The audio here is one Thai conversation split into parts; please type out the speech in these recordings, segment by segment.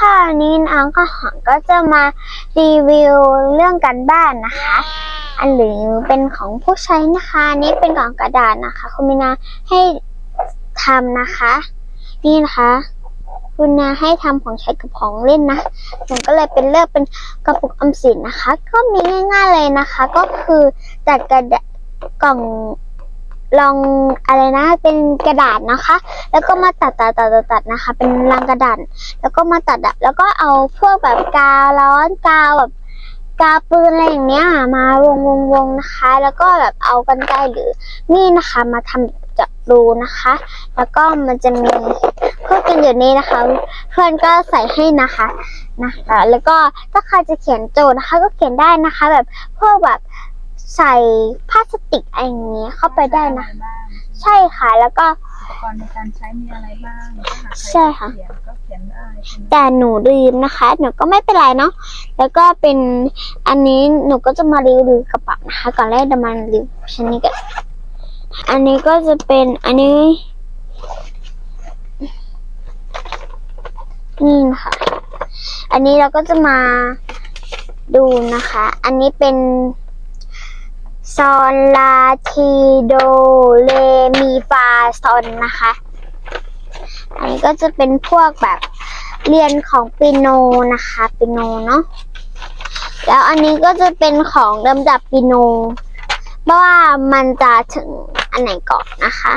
ค่ะวันนี้น้องข้าวหอมก็จะมารีวิวเรื่องการบ้านนะคะ อันหรือเป็นของผู้ใช้นะคะนี่เป็นกล่องกระดาษนะคะ คุณมินาให้ทำนะคะ นี่นะคะคุณนาให้ทำของใช้กับของเล่นนะหนูก็เลยเป็นเลือกเป็นกระปุกออมสินนะคะ ก็มีง่ายๆเลยนะคะ ก็คือจากกระดาษกล่อง ลองอะไรนะ เป็นกระดาษนะคะ แล้วก็มาตัดตัดตัดตัดตัดนะคะ เป็นรังกระดาษ แล้วก็มาตัดอะแล้วก็เอาพวกแบบกาวร้อนกาวแบบกาวปืนอะไรอย่างเงี้ยมาวงวงวงนะคะ แล้วก็แบบเอากันไกหรือนี่นะคะ มาทำจับรูนะคะ แล้วก็มันจะมีเพื่อกันอยู่นี้นะคะ เพื่อนก็ใส่ให้นะคะนะคะ แล้วก็ถ้าใครจะเขียนโจทย์นะคะ ก็เขียนได้นะคะ แบบพวกแบบ ใส่พลาสติกอะไรอย่างเงี้ยเข้าไปได้นะบ้างใช่ค่ะ แล้วก็ อุปกรณ์ในการใช้มีอะไรบ้างถ้าหากใครใช่ค่ะ เขียนก็เขียนได้ใช่ไหมแต่หนูลืมนะคะ หนูก็ไม่เป็นไรเนาะแล้วก็เป็นอันนี้หนูก็จะมารีวิวกระเป๋านะคะก่อนแรกจะมารีวิวชิ้นนี้กันอันนี้ก็จะเป็นอันนี้ นี่นะคะอันนี้เราก็จะมาดูนะคะ อันนี้เป็น ซอนลาทีโดเลมีฟาซอนนะคะ อันนี้ก็จะเป็นพวกแบบเรียนของปิโนนะคะปิโนเนาะแล้วอันนี้ก็จะเป็นของลำดับปิโนว่ามันจะถึงอันไหนก่อนนะคะ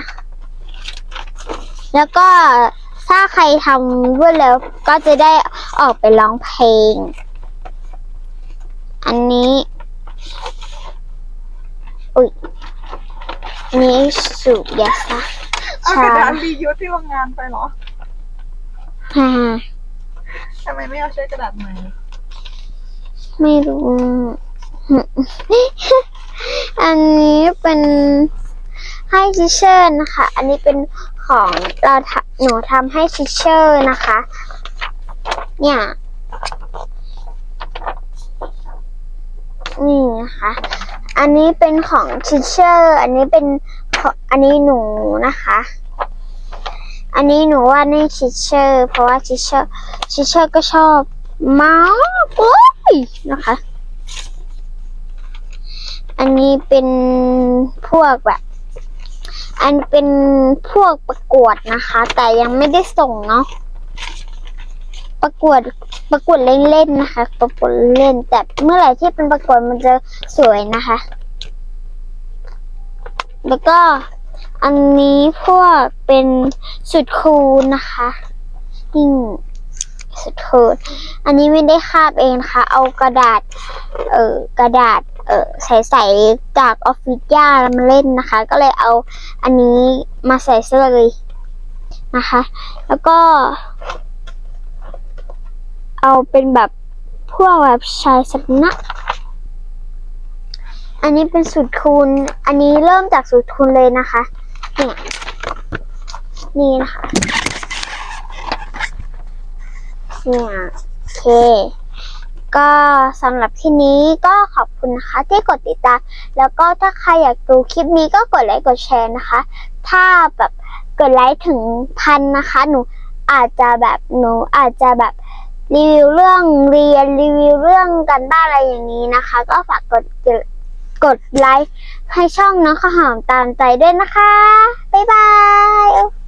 แล้วก็ถ้าใครทำรวดเร็วก็จะได้ออกไปร้องเพลง อันนี้ อุ้ยอันนี้สูบยาซะเอากระดาษรียูสที่โรงงานไปเหรอฮ่าทำไมไม่เอาใช้กระดาษใหม่ไม่รู้ อันนี้เป็นให้ทิเชอร์นะคะ อันนี้เป็นของเราทำหนูทำให้ทิเชอร์นะคะ เนี่ยนี่นะคะ อันนี้เป็นของทิเชอร์ อันนี้เป็นอันนี้หนูนะคะ อันนี้หนูว่าดในทิเชอร์ เพราะว่าทิเชอร์ทิเชอร์ก็ชอบมากเลยนะคะ อันนี้เป็นพวกแบบ อันเป็นพวกประกวดนะคะ แต่ยังไม่ได้ส่งเนาะ ประกวดประกวดเล่นๆนะคะ ประกวดเล่นแต่เมื่อไหร่ที่เป็นประกวดมันจะสวยนะคะ แล้วก็อันนี้พวกเป็นสุดคูลนะคะนี่สุดคูลอันนี้ไม่ได้คาบเองนะคะ เอากระดาษ เออกระดาษ เออใส่ๆจากออฟฟิศย่ามาเล่นนะคะ ก็เลยเอาอันนี้มาใส่เสื้อเลยนะคะ แล้วก็ เอาเป็นแบบพวกแบบชายสักนะอันนี้เป็นสูตรคูณ อันนี้เริ่มจากสูตรคูณเลยนะคะ เนี่ย นี่นะคะ เนี่ยโอเค ก็สำหรับที่นี้ก็ขอบคุณนะคะ ที่กดติดตาม แล้วก็ถ้าใครอยากดูคลิปนี้ก็กดไลค์กดแชร์นะคะ ถ้าแบบกดไลค์ถึงพันนะคะ หนูอาจจะแบบหนูอาจจะแบบ รีวิวเรื่องเรียนรีวิวเรื่องกันบ้านอะไรอย่างนี้นะคะ ก็ฝากกดกดไลค์ให้ช่องน้องข้าวหอมตามใจด้วยนะคะ บ๊ายบาย